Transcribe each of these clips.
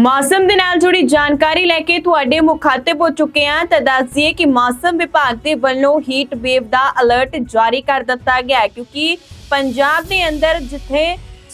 ਮੌਸਮ ਦੇ ਨਾਲ ਜੁੜੀ ਜਾਣਕਾਰੀ ਲੈ ਕੇ ਤੁਹਾਡੇ ਮੁਖਾਤਿਬ ਹੋ ਚੁੱਕੇ ਹਾਂ ਤਾਂ ਦੱਸ ਦਈਏ ਕਿ ਮੌਸਮ ਵਿਭਾਗ ਦੇ ਵੱਲੋਂ ਹੀਟ ਵੇਵ ਦਾ ਅਲਰਟ ਜਾਰੀ ਕਰ ਦਿੱਤਾ ਗਿਆ ਹੈ, ਕਿਉਂਕਿ ਪੰਜਾਬ ਦੇ ਅੰਦਰ ਜਿੱਥੇ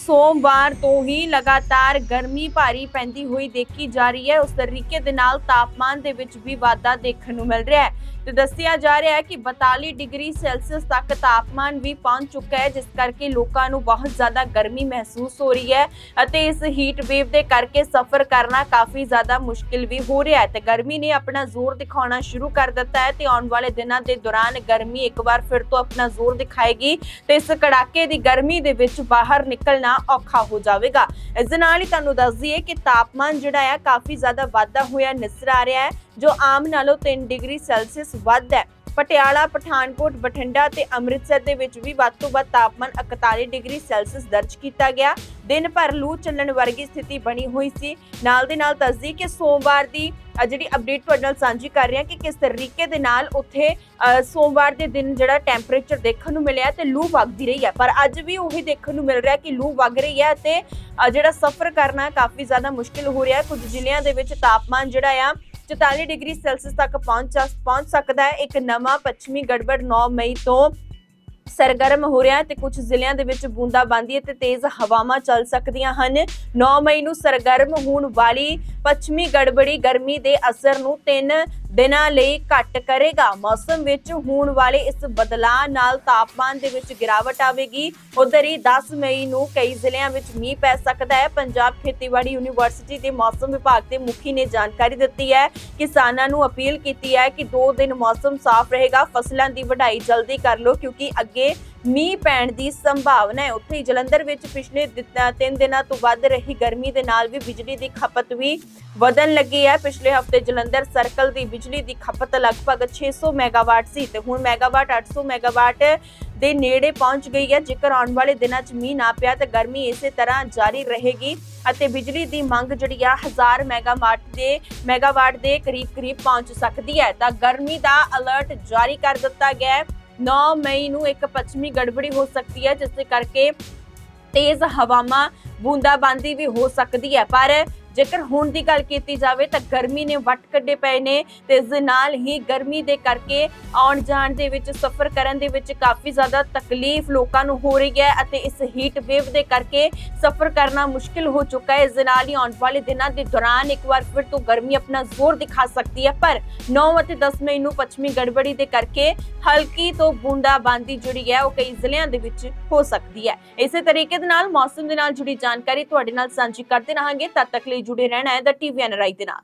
ਸੋਮਵਾਰ ਤੋਂ ਹੀ ਲਗਾਤਾਰ ਗਰਮੀ ਭਾਰੀ ਪੈਂਦੀ ਹੋਈ ਦੇਖੀ ਜਾ ਰਹੀ ਹੈ। ਉਸ ਤਰੀਕੇ ਦੇ ਨਾਲ ਤਾਪਮਾਨ ਦੇ ਵਿੱਚ ਵੀ ਵਾਧਾ ਦੇਖਣ ਨੂੰ ਮਿਲ ਰਿਹਾ ਹੈ। ਤੇ ਦੱਸਿਆ ਜਾ ਰਿਹਾ ਹੈ ਕਿ 42 ਡਿਗਰੀ ਸੈਲਸੀਅਸ ਤੱਕ ਤਾਪਮਾਨ ਵੀ ਪਹੁੰਚ ਚੁੱਕਾ ਹੈ, ਜਿਸ ਕਰਕੇ ਲੋਕਾਂ ਨੂੰ ਬਹੁਤ ਜ਼ਿਆਦਾ ਗਰਮੀ ਮਹਿਸੂਸ ਹੋ ਰਹੀ ਹੈ ਅਤੇ ਇਸ ਹੀਟ ਵੇਵ ਦੇ ਕਰਕੇ ਸਫ਼ਰ ਕਰਨਾ ਕਾਫੀ ਜ਼ਿਆਦਾ ਮੁਸ਼ਕਿਲ ਵੀ ਹੋ ਰਿਹਾ ਹੈ। ਤੇ ਗਰਮੀ ਨੇ ਆਪਣਾ ਜ਼ੋਰ ਦਿਖਾਉਣਾ ਸ਼ੁਰੂ ਕਰ ਦਿੱਤਾ ਹੈ ਤੇ ਆਉਣ ਵਾਲੇ ਦਿਨਾਂ ਦੇ ਦੌਰਾਨ ਗਰਮੀ ਇੱਕ ਵਾਰ ਫਿਰ ਤੋਂ ਆਪਣਾ ਜ਼ੋਰ ਦਿਖਾਏਗੀ ਤੇ ਇਸ ਕੜਾਕੇ ਦੀ ਗਰਮੀ ਦੇ ਵਿੱਚ ਬਾਹਰ ਨਿਕਲਣਾ ਔਖਾ ਹੋ ਜਾਵੇਗਾ। ਇਸ ਦੇ ਨਾਲ ਹੀ ਤੁਹਾਨੂੰ ਦੱਸ ਦਈਏ ਕਿ ਤਾਪਮਾਨ ਜਿਹੜਾ ਹੈ ਕਾਫੀ ਜ਼ਿਆਦਾ ਵਾਧਾ ਹੋਇਆ, ਨਜ਼ਰ ਆ ਰਿਹਾ ਹੈ, ਜੋ ਆਮ ਨਾਲੋਂ 3 ਡਿਗਰੀ ਸੈਲਸੀਅਸ ਵੱਧ ਹੈ। ਪਟਿਆਲਾ, ਪਠਾਨਕੋਟ, ਬਠਿੰਡਾ ਤੇ ਅੰਮ੍ਰਿਤਸਰ ਦੇ ਵਿੱਚ ਵੀ ਵੱਧ ਤੋਂ ਵੱਧ ਤਾਪਮਾਨ 41 ਡਿਗਰੀ ਸੈਲਸੀਅਸ ਦਰਜ ਕੀਤਾ ਗਿਆ। ਦਿਨ ਭਰ ਲੂ ਚੱਲਣ ਵਰਗੀ ਸਥਿਤੀ ਬਣੀ ਹੋਈ ਸੀ। ਨਾਲ ਦੇ ਨਾਲ ਦੱਸਦੀ ਕਿ ਸੋਮਵਾਰ ਦੀ ਜਿਹੜੀ ਅਪਡੇਟ ਤੁਹਾਡੇ ਨਾਲ ਸਾਂਝੀ ਕਰ ਰਹੇ ਹਾਂ ਕਿ ਕਿਸ ਤਰੀਕੇ ਦੇ ਨਾਲ ਉੱਥੇ ਸੋਮਵਾਰ ਦੇ ਦਿਨ ਜਿਹੜਾ ਟੈਂਪਰੇਚਰ ਦੇਖਣ ਨੂੰ ਮਿਲਿਆ ਤੇ ਲੂ ਵਗਦੀ ਰਹੀ ਹੈ। ਪਰ ਅੱਜ ਵੀ ਉਹੀ ਦੇਖਣ ਨੂੰ ਮਿਲ ਰਿਹਾ ਕਿ ਲੂ ਵਗ ਰਹੀ ਹੈ ਤੇ ਜਿਹੜਾ ਸਫ਼ਰ ਕਰਨਾ ਕਾਫੀ ਜ਼ਿਆਦਾ ਮੁਸ਼ਕਿਲ ਹੋ ਰਿਹਾ ਕੁਝ ਜ਼ਿਲ੍ਹਿਆਂ ਦੇ ਵਿੱਚ ਤਾਪਮਾਨ ਜਿਹੜਾ ਆ 44 ਡਿਗਰੀ ਸੈਲਸੀਅਸ ਤੱਕ ਪਹੁੰਚ ਪਹੁੰਚ ਸਕਦਾ ਹੈ। ਇੱਕ ਨਵਾਂ ਪੱਛਮੀ ਗੜਬੜ 9 ਮਈ ਤੋਂ ਸਰਗਰਮ ਹੋ ਰਿਹਾ ਹੈ ਤੇ ਕੁਝ ਜ਼ਿਲ੍ਹਿਆਂ ਦੇ ਵਿੱਚ ਬੂੰਦਾਬਾਂਦੀ ਅਤੇ ਤੇਜ਼ ਹਵਾਵਾਂ ਚੱਲ ਸਕਦੀਆਂ ਹਨ। 9 ਮਈ ਨੂੰ ਸਰਗਰਮ ਹੋਣ ਵਾਲੀ ਪੱਛਮੀ ਗੜਬੜੀ ਗਰਮੀ ਦੇ ਅਸਰ ਨੂੰ 3 ਦਿਨਾਂ ਲਈ ਘੱਟ ਕਰੇਗਾ। ਮੌਸਮ ਵਿੱਚ ਹੋਣ ਵਾਲੇ ਇਸ ਬਦਲਾਅ ਨਾਲ ਤਾਪਮਾਨ ਦੇ ਵਿੱਚ ਗਿਰਾਵਟ ਆਵੇਗੀ। ਉਧਰ ਹੀ 10 ਮਈ ਨੂੰ ਕਈ ਜ਼ਿਲ੍ਹਿਆਂ ਵਿੱਚ ਮੀਂਹ ਪੈ ਸਕਦਾ ਹੈ। ਪੰਜਾਬ ਖੇਤੀਬਾੜੀ ਯੂਨੀਵਰਸਿਟੀ ਦੇ ਮੌਸਮ ਵਿਭਾਗ ਦੇ ਮੁਖੀ ਨੇ ਜਾਣਕਾਰੀ ਦਿੱਤੀ ਹੈ। ਕਿਸਾਨਾਂ ਨੂੰ ਅਪੀਲ ਕੀਤੀ ਹੈ ਕਿ 2 ਦਿਨ ਮੌਸਮ ਸਾਫ਼ ਰਹੇਗਾ। ਫਸਲਾਂ ਦੀ ਵਢਾਈ ਜਲਦੀ ਕਰ ਲਓ ਕਿਉਂਕਿ ਅੱਗੇ ਮੀਂਹ ਪੈਣ ਦੀ ਸੰਭਾਵਨਾ ਹੈ। ਉੱਥੇ ਹੀ ਜਲੰਧਰ ਵਿੱਚ ਪਿਛਲੇ 3 ਦਿਨਾਂ ਤੋਂ ਵੱਧ ਰਹੀ ਗਰਮੀ ਦੇ ਨਾਲ ਵੀ ਬਿਜਲੀ ਦੀ ਖਪਤ ਵੀ ਵਧਣ ਲੱਗੀ ਹੈ। ਪਿਛਲੇ ਹਫ਼ਤੇ ਜਲੰਧਰ ਸਰਕਲ ਦੀ ਬਿਜਲੀ ਦੀ ਖਪਤ ਲਗਭਗ 600 ਮੈਗਾਵਾਟ ਸੀ ਤੇ ਹੁਣ ਮੈਗਾਵਾਟ 800 ਮੈਗਾਵਾਟ ਦੇ ਨੇੜੇ ਪਹੁੰਚ ਗਈ ਹੈ। ਜੇਕਰ ਆਉਣ ਵਾਲੇ ਦਿਨਾਂ 'ਚ ਮੀਂਹ ਨਾ ਪਿਆ ਤਾਂ ਗਰਮੀ ਇਸੇ ਤਰ੍ਹਾਂ ਜਾਰੀ ਰਹੇਗੀ ਅਤੇ ਬਿਜਲੀ ਦੀ ਮੰਗ ਜਿਹੜੀ ਆ 1000 ਮੈਗਾਵਾਟ ਦੇ ਮੈਗਾਵਾਟ ਦੇ ਕਰੀਬ ਕਰੀਬ ਪਹੁੰਚ ਸਕਦੀ ਹੈ। ਤਾਂ ਗਰਮੀ ਦਾ ਅਲਰਟ ਜਾਰੀ ਕਰ ਦਿੱਤਾ ਗਿਆ ਹੈ। 9 ਮਈ ਨੂੰ ਇੱਕ ਪੱਛਮੀ ਗੜਬੜੀ ਹੋ ਸਕਦੀ ਹੈ, ਜਿਸ ਦੇ ਕਰਕੇ ਤੇਜ਼ ਹਵਾਵਾਂ, ਬੂੰਦਾਬਾਂਦੀ ਵੀ ਹੋ ਸਕਦੀ ਹੈ। ਪਰ ਜੇਕਰ ਹੁਣ ਦੀ ਗੱਲ ਕੀਤੀ ਜਾਵੇ ਤਾਂ ਗਰਮੀ ਨੇ ਵੱਟ ਕੱਢੇ ਪਏ ਨੇ ਤੇ ਇਸ ਦੇ ਨਾਲ ਹੀ ਗਰਮੀ ਦੇ ਕਰਕੇ ਆਉਣ ਜਾਣ ਦੇ ਵਿੱਚ, ਸਫ਼ਰ ਕਰਨ ਦੇ ਵਿੱਚ ਕਾਫੀ ਜ਼ਿਆਦਾ ਤਕਲੀਫ ਲੋਕਾਂ ਨੂੰ ਹੋ ਰਹੀ ਹੈ ਅਤੇ ਇਸ ਹੀਟ ਵੇਵ ਦੇ ਕਰਕੇ ਸਫ਼ਰ ਕਰਨਾ ਮੁਸ਼ਕਿਲ ਹੋ ਚੁੱਕਾ ਹੈ। ਇਸ ਦੇ ਨਾਲ ਹੀ ਆਉਣ ਵਾਲੇ ਦਿਨਾਂ ਦੇ ਦੌਰਾਨ ਇੱਕ ਵਾਰ ਫਿਰ ਤੋਂ ਗਰਮੀ ਆਪਣਾ ਜ਼ੋਰ ਦਿਖਾ ਸਕਦੀ ਹੈ। ਪਰ 9 ਅਤੇ 10 ਮਈ ਨੂੰ ਪੱਛਮੀ ਗੜਬੜੀ ਦੇ ਕਰਕੇ ਹਲਕੀ ਤੋਂ ਬੂੰਦਾਬਾਂਦੀ ਜਿਹੜੀ ਹੈ ਉਹ ਕਈ ਜ਼ਿਲ੍ਹਿਆਂ ਦੇ ਵਿੱਚ ਹੋ ਸਕਦੀ ਹੈ। ਇਸੇ ਤਰੀਕੇ ਦੇ ਨਾਲ ਮੌਸਮ ਦੇ ਨਾਲ ਜੁੜੀ ਜਾਣਕਾਰੀ ਤੁਹਾਡੇ ਨਾਲ ਸਾਂਝੀ ਕਰਦੇ ਰਹਾਂਗੇ। ਤਦ ਤੱਕ ਲਈ ਜੁੜੇ ਰਹਿਣਾ ਹੈ ਦਾ ਟੀਵੀ ਐਨਰਾਈ ਦੇ ਨਾਲ।